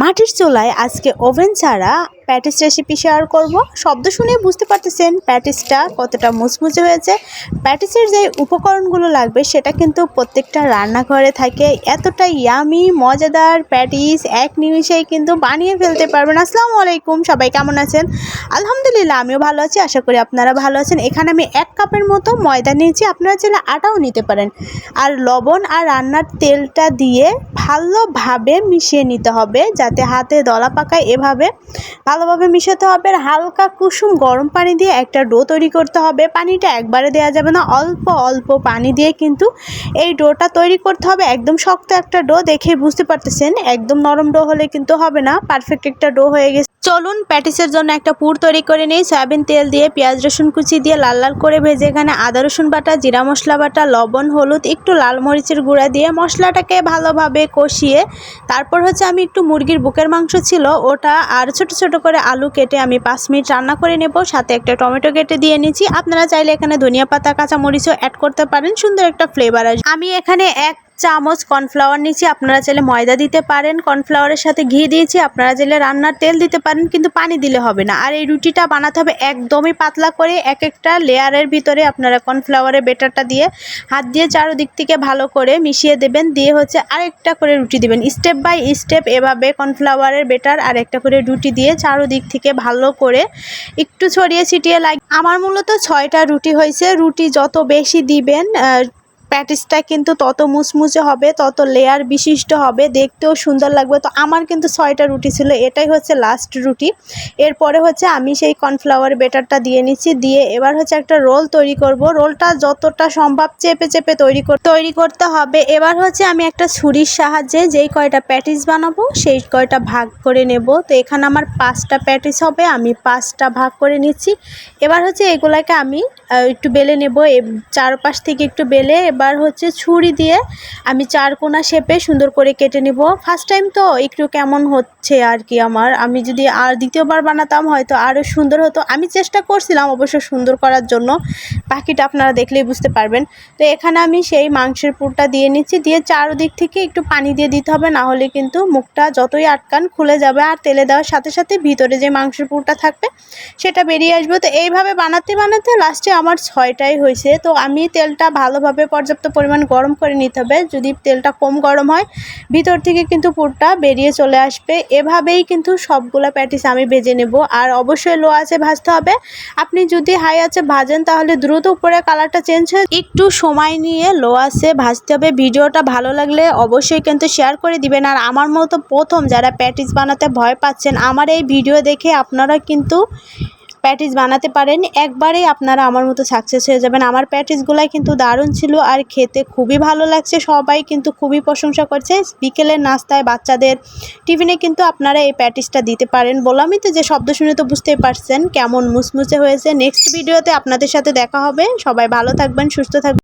মাটির চুলায় আজকে ওভেন ছাড়া প্যাটিস রেসিপি শেয়ার করব। শব্দ শুনে বুঝতে পারতেছেন প্যাটিসটা কতটা মুচমুচে হয়েছে। প্যাটিসের যে উপকরণগুলো লাগবে সেটা কিন্তু প্রত্যেকটা রান্নাঘরে থাকে। এতটা ইয়ামি মজাদার প্যাটিস এক নিমিষেই কিন্তু বানিয়ে ফেলতে পারবেন। আসসালামু আলাইকুম, সবাই কেমন আছেন? আলহামদুলিল্লাহ, আমিও ভালো আছি। আশা করি আপনারা ভালো আছেন। এখানে আমি এক কাপের মতো ময়দা নিয়েছি। আপনারা চাইলে আটাও নিতে পারেন। আর লবণ আর রান্নার তেলটা দিয়ে ভালোভাবে মিশিয়ে নিতে হবে, যাতে হাতে দলা পাকায় এভাবে। ভালোভাবে মিশাতে হবে হালকা কুসুম গরম পানি দিয়ে একটা ডো তৈরি করতে হবে। পানিটা একবারে দেওয়া যাবে না, অল্প অল্প পানি দিয়ে কিন্তু এই ডোটা তৈরি করতে হবে। একদম শক্ত একটা ডো দেখে বুঝতে পারতেছেন, একদম নরম ডো হলে কিন্তু হবে না পারফেক্ট একটা ডো হয়ে গেছে। চলুন প্যাটিসের জন্য একটা পুর তৈরি করে নিই। সয়াবিন তেল দিয়ে, পেঁয়াজ রসুন কুচি দিয়ে লাল লাল করে ভেজে এখানে আদা, রসুন বাটা, জিরা মশলা বাটা, লবণ, হলুদ, একটু লাল মরিচের গুঁড়া দিয়ে মশলাটাকে ভালোভাবে কষিয়ে, তারপর হচ্ছে আমি একটু মুরগির বুকের মাংস ছিল, ওটা আর ছোট ছোট করে আলু কেটে আমি পাঁচ মিনিট রান্না করে নেব। সাথে একটা টমেটো কেটে দিয়ে নিচ্ছি। আপনারা চাইলে এখানে ধনিয়া পাতা কাঁচা মরিচও অ্যাড করতে পারেন। সুন্দর একটা ফ্লেভার আসবে। আমি এখানে এক চামচ কর্নফ্লাওয়ার নিচ্ছি আপনারা চাইলে ময়দা দিতে পারেন, কর্নফ্লাওয়ারের সাথে ঘি দিয়েছি, আপনারা চাইলে রান্নার তেল দিতে পারেন, কিন্তু পানি দিলে হবে না। আর এই রুটিটা বানাতে হবে একদমই পাতলা করে, এক একটা লেয়ারের ভিতরে আপনারা কর্নফ্লাওয়ারের বেটারটা দিয়ে হাত দিয়ে চারোদিক থেকে ভালো করে মিশিয়ে দেবেন, দিয়ে হচ্ছে আরেকটা করে রুটি দিবেন। স্টেপ বাই স্টেপ এভাবে কর্নফ্লাওয়ারের বেটার আর একটা করে রুটি দিয়ে চারোদিক থেকে ভালো করে একটু ছড়িয়ে ছিটিয়ে লাগে আমার মূলত ছয়টা রুটি হয়েছে। রুটি যত বেশি দিবেন প্যাটিসটা কিন্তু তত মুচমুচে হবে, তত লেয়ার বিশিষ্ট হবে, দেখতেও সুন্দর লাগবে। তো আমার কিন্তু ছয়টা রুটি ছিল, এটাই হচ্ছে লাস্ট রুটি। এরপরে হচ্ছে আমি সেই কর্নফ্লাওয়ার বেটারটা দিয়ে নিচ্ছি, দিয়ে এবার হচ্ছে একটা রোল তৈরি করব। রোলটা যতটা সম্ভব চেপে চেপে তৈরি তৈরি করতে হবে। এবার হচ্ছে আমি একটা ছুরির সাহায্যে যেই কয়টা প্যাটিস বানাবো, সেই কয়টা ভাগ করে নেব। তো এখানে আমার পাঁচটা প্যাটিস হবে, আমি পাঁচটা ভাগ করে নিচ্ছি। এবার হচ্ছে এগুলাকে আমি একটু বেলে নেব চারপাশ থেকে একটু বেলে এবার হচ্ছে ছুরি দিয়ে আমি চার কোনা শেপে সুন্দর করে কেটে নেব। ফার্স্ট টাইম তো একটু কেমন হচ্ছে আর কি আমার। আমি যদি আর দ্বিতীয়বার বানাতাম হয়তো আরও সুন্দর হতো। আমি চেষ্টা করছিলাম অবশ্য সুন্দর করার জন্য। বাকিটা আপনারা দেখলেই বুঝতে পারবেন। তো এখানে আমি সেই মাংসের পুরটা দিয়ে নিচ্ছি। দিয়ে চারদিক থেকে একটু পানি দিয়ে দিতে হবে, না হলে কিন্তু মুখটা যতই আটকান খুলে যাবে আর তেলে দেওয়ার সাথে সাথে ভিতরে যে মাংসের পুরটা থাকবে সেটা বেরিয়ে আসবে। তো এইভাবে বানাতে বানাতে লাস্টে আমার ছয়টাই হয়েছে। তো আমি তেলটা ভালোভাবে পর্যাপ্ত পরিমাণ গরম করে নিতে হবে। যদি তেলটা কম গরম হয়, ভিতর থেকে কিন্তু পুরটা বেরিয়ে চলে আসবে। এভাবেই কিন্তু সবগুলো প্যাটিস আমি ভেজে নেব। আর অবশ্যই লো আছে ভাজতে হবে। আপনি যদি হাই আছে ভাজেন, তাহলে দ্রুত উপরে কালারটা চেঞ্জ হয়ে একটু সময় নিয়ে লো আছে ভাজতে হবে। ভিডিওটা ভালো লাগলে অবশ্যই কিন্তু শেয়ার করে দিবেন। আর আমার মতো প্রথম যারা প্যাটিস বানাতে ভয় পাচ্ছেন, আমার এই ভিডিও দেখে আপনারা কিন্তু প্যাটিস বানাতে পারেন। একবারেই আপনারা আমার মতো সাকসেস হয়ে যাবেন। আমার প্যাটিসগুলাই কিন্তু দারুণ ছিল আর খেতে খুবই ভালো লাগছে। সবাই কিন্তু খুবই প্রশংসা করছে। বিকেলের নাস্তায় বাচ্চাদের টিফিনে কিন্তু আপনারা এই প্যাটিসটা দিতে পারেন বললামই তো যে শব্দ শুনে তো বুঝতেই পারছেন কেমন মুচমুচে হয়েছে। নেক্সট ভিডিওতে আপনাদের সাথে দেখা হবে। সবাই ভালো থাকবেন, সুস্থ থাকবেন।